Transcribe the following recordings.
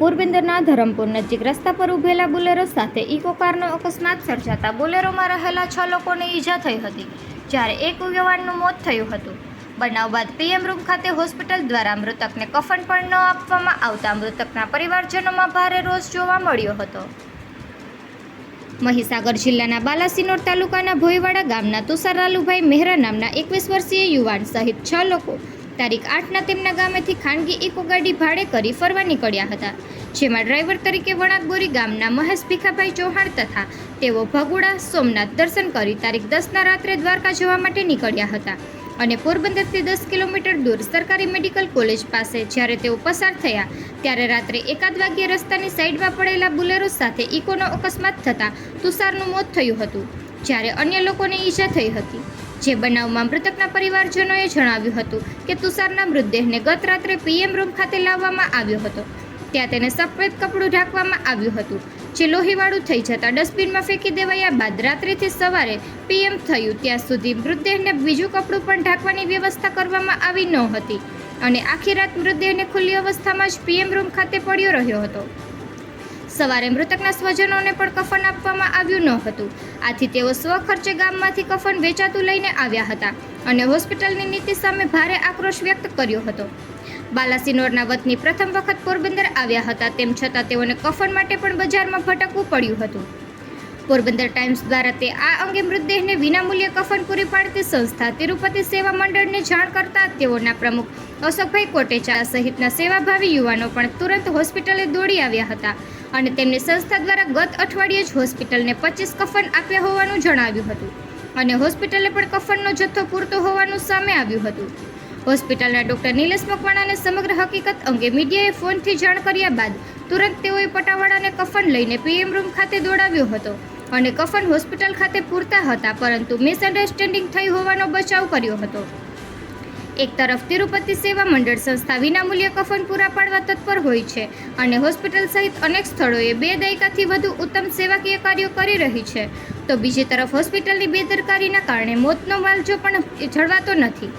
પોરબંદરના ધરમપુર નજીક રસ્તા પર ઉભેલા બોલેરો સાથે ઇકો કારનો અકસ્માત સર્જાતા બોલેરોમાં રહેલા છ લોકોને ઈજા થઈ હતી, જ્યારે એક યુવાનનું મોત થયું હતું. બનાવ બાદ પીએમ રૂમ ખાતે હોસ્પિટલ દ્વારા મૃતકને કફન પણ ન આપવામાં આવતા મૃતકના પરિવારજનોમાં ભારે રોષ જોવા મળ્યો હતો. મહીસાગર જિલ્લાના બાલાસિનોર તાલુકાના ભોયવાડા ગામના તુષાર લાલુભાઈ મહેરા નામના એકવીસ વર્ષીય યુવાન સહિત છ લોકો તારીખ આઠના તેમના ગામેથી ખાનગી ઇકો ગાડી ભાડે કરી ફરવા નીકળ્યા હતા, જેમાં ડ્રાઈવર તરીકે વણાકબોરી ગામના મહેશ ભીખાભાઈ ચૌહાણ તથા તેઓ ભગુડા સોમનાથ દર્શન કરી તારીખ દસના રાત્રે દ્વારકા જવા માટે નીકળ્યા હતા અને પોરબંદરથી દસ કિલોમીટર દૂર સરકારી મેડિકલ કોલેજ પાસે જ્યારે તેઓ પસાર થયા, ત્યારે રાત્રે એકાદ વાગ્યે રસ્તાની સાઈડમાં પડેલા બુલેરો સાથે ઇકોનો અકસ્માત થતાં તુષારનું મોત થયું હતું, જ્યારે અન્ય લોકોને ઈજા થઈ હતી. જે બનાવમાં મૃતકના પરિવારજનોએ જણાવ્યું હતું કે તુષારના મૃતદેહને ગત રાત્રે પીએમ રૂમ ખાતે લાવવામાં આવ્યો હતો. ત્યાં તેને સફેદ કપડું ઢાંકવામાં આવ્યું હતું. જે લોહીવાળું થઈ જતાં ડસ્ટબિનમાં ફેંકી દેવાયા બાદ રાત્રિથી સવારે પીએમ થયું. ત્યાં સુધી મૃતદેહને બીજું કપડું પણ ઢાંકવાની વ્યવસ્થા કરવામાં આવી ન હતી. અને આખી રાત મૃતદેહને ખુલ્લી અવસ્થામાં જ પીએમ રૂમ ખાતે પડ્યો રહ્યો હતો. સવારે મૃતકના સ્વજનોને પણ કફન આપવામાં આવ્યું ન હતું. આથી તેઓ સ્વખર્ચે ગામમાંથી કફન વેચાતું લઈને આવ્યા હતા અને હોસ્પિટલની નીતિ સામે ભારે આક્રોશ વ્યક્ત કર્યો હતો. બાલાસિનોરના વતની પ્રથમ વખત પોરબંદર આવ્યા હતા તેમ છતાં તેઓને કફન માટે પણ બજારમાં ભટકવું પડ્યું હતું. પોરબંદર ટાઈમ્સ દ્વારા તે આ અંગે મૃતદેહને વિનામૂલ્યે કફન પૂરી પાડતી સંસ્થા તિરુપતિ સેવા મંડળને જાણ કરતા તેઓના પ્રમુખ અશોકભાઈ કોટેચા સહિતના સેવાભાવી યુવાનો પણ તુરંત હોસ્પિટલે દોડી આવ્યા હતા. અને તેમની સંસ્થા દ્વારા ગત અઠવાડિયે જ હોસ્પિટલને પચીસ કફન આપ્યા હોવાનું જણાવ્યું હતું. અને હોસ્પિટલે પણ કફનનો જથ્થો પૂરતો હોવાનું સામે આવ્યું હતું. હોસ્પિટલના ડોક્ટર નિલેશ મકવાણાને સમગ્ર હકીકત અંગે મીડિયાએ ફોનથી જાણ કર્યા બાદ તુરંત તેઓએ પટાવાળાને કફન લઈને પીએમ રૂમ ખાતે દોડાવ્યો હતો. અને કફન હોસ્પિટલ ખાતે પૂરતા હતા, પરંતુ મિસઅન્ડરસ્ટેન્ડિંગ થઈ હોવાનો બચાવ કર્યો હતો. એક તરફ તિરુપતિ સેવા મંડળ સંસ્થા વિનામૂલ્યે કફન પૂરા પાડવા તત્પર હોય છે અને હોસ્પિટલ સહિત અનેક સ્થળોએ બે દાયકાથી વધુ ઉત્તમ સેવાકીય કાર્યો કરી રહી છે. તો બીજી તરફ હોસ્પિટલની બેદરકારીના કારણે મોતનો માલજો પણ જળવાતો નથી.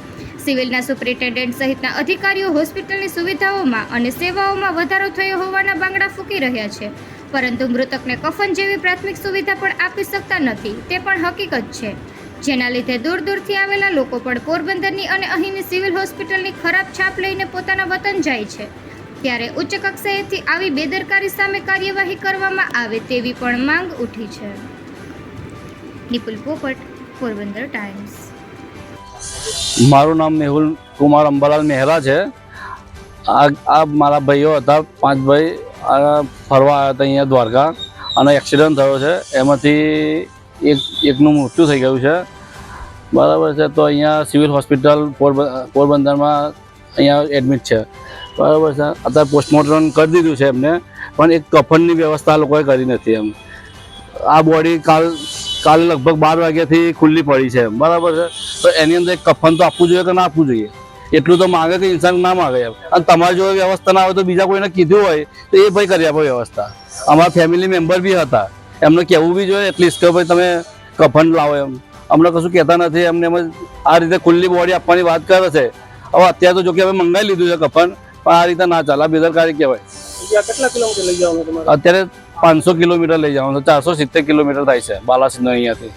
સિવિલના સુપ્રિન્ટેન્ડન્ટ સહિતના અધિકારીઓ હોસ્પિટલની સુવિધાઓમાં અને સેવાઓમાં વધારો થયો હોવાના બાંગડા ફૂંકી રહ્યા છે. પરંતુ મૃતકને કફન જેવી પ્રાથમિક સુવિધા પણ આપી શકતા નથી, તે પણ હકીકત છે. જેના લીધે દૂર દૂરથી આવેલા લોકો પણ પોરબંદરની અને અહીંની સિવિલ હોસ્પિટલની ખરાબ છાપ લઈને પોતાના વતન જાય છે. ત્યારે ઉચ્ચ કક્ષાએથી આવી બેદરકારી સામે કાર્યવાહી કરવામાં આવે તેવી પણ માંગ ઉઠી છે. નિપુલ પોપટ, પોરબંદર ટાઈમ્સ. મારું નામ મેહુલ કુમાર અંબાલાલ મહેરા છે. આ મારા ભાઈઓ હતા, પાંચ ભાઈ ફરવા આવ્યા હતા અહીંયા દ્વારકા. અને એક્સિડન્ટ થયો છે. એમાંથી એક, એકનું મૃત્યુ થઈ ગયું છે. બરાબર છે, તો અહીંયા સિવિલ હોસ્પિટલ પોરબ- પોરબંદરમાં અહીંયા એડમિટ છે. બરાબર છે, અત્યારે પોસ્ટમોર્ટમ કરી દીધું છે એમને, પણ એક કફનની વ્યવસ્થા લોકોએ કરી નથી એમ. આ બોડી કાલ, કાલે લગભગ બાર વાગ્યાથી ખુલ્લી પડી છે બરાબર છે, તો એની અંદર એક કફન તો આપવું જોઈએ કે ના આપવું જોઈએ? એટલું તો માગે કે ઇન્સાન ના માગે એમ. અને તમારી જોડે વ્યવસ્થા ના હોય તો બીજા કોઈને કીધું હોય તો એ ભાઈ કરી આપો વ્યવસ્થા. અમારા ફેમિલી મેમ્બર બી હતા. એમને કહેવું બી જોઈએ એટલીસ્ટ કે ભાઈ તમે કફન લાવો એમ. અમને કશું કહેતા નથી એમને એમ જ આ રીતે ખુલ્લી બોડી આપવાની વાત કરે છે. હવે અત્યારે તો જો કે હવે મંગાવી લીધું છે કફન પણ આ રીતે ના ચાલે બેદરકારી કહેવાય. કેટલા કિલોમીટર લઈ જવાનું અત્યારે પાંચસો કિલોમીટર લઈ જવાનું ચારસો સિત્તેર કિલોમીટર થાય છે બાલાસિંહ અહીંયાથી.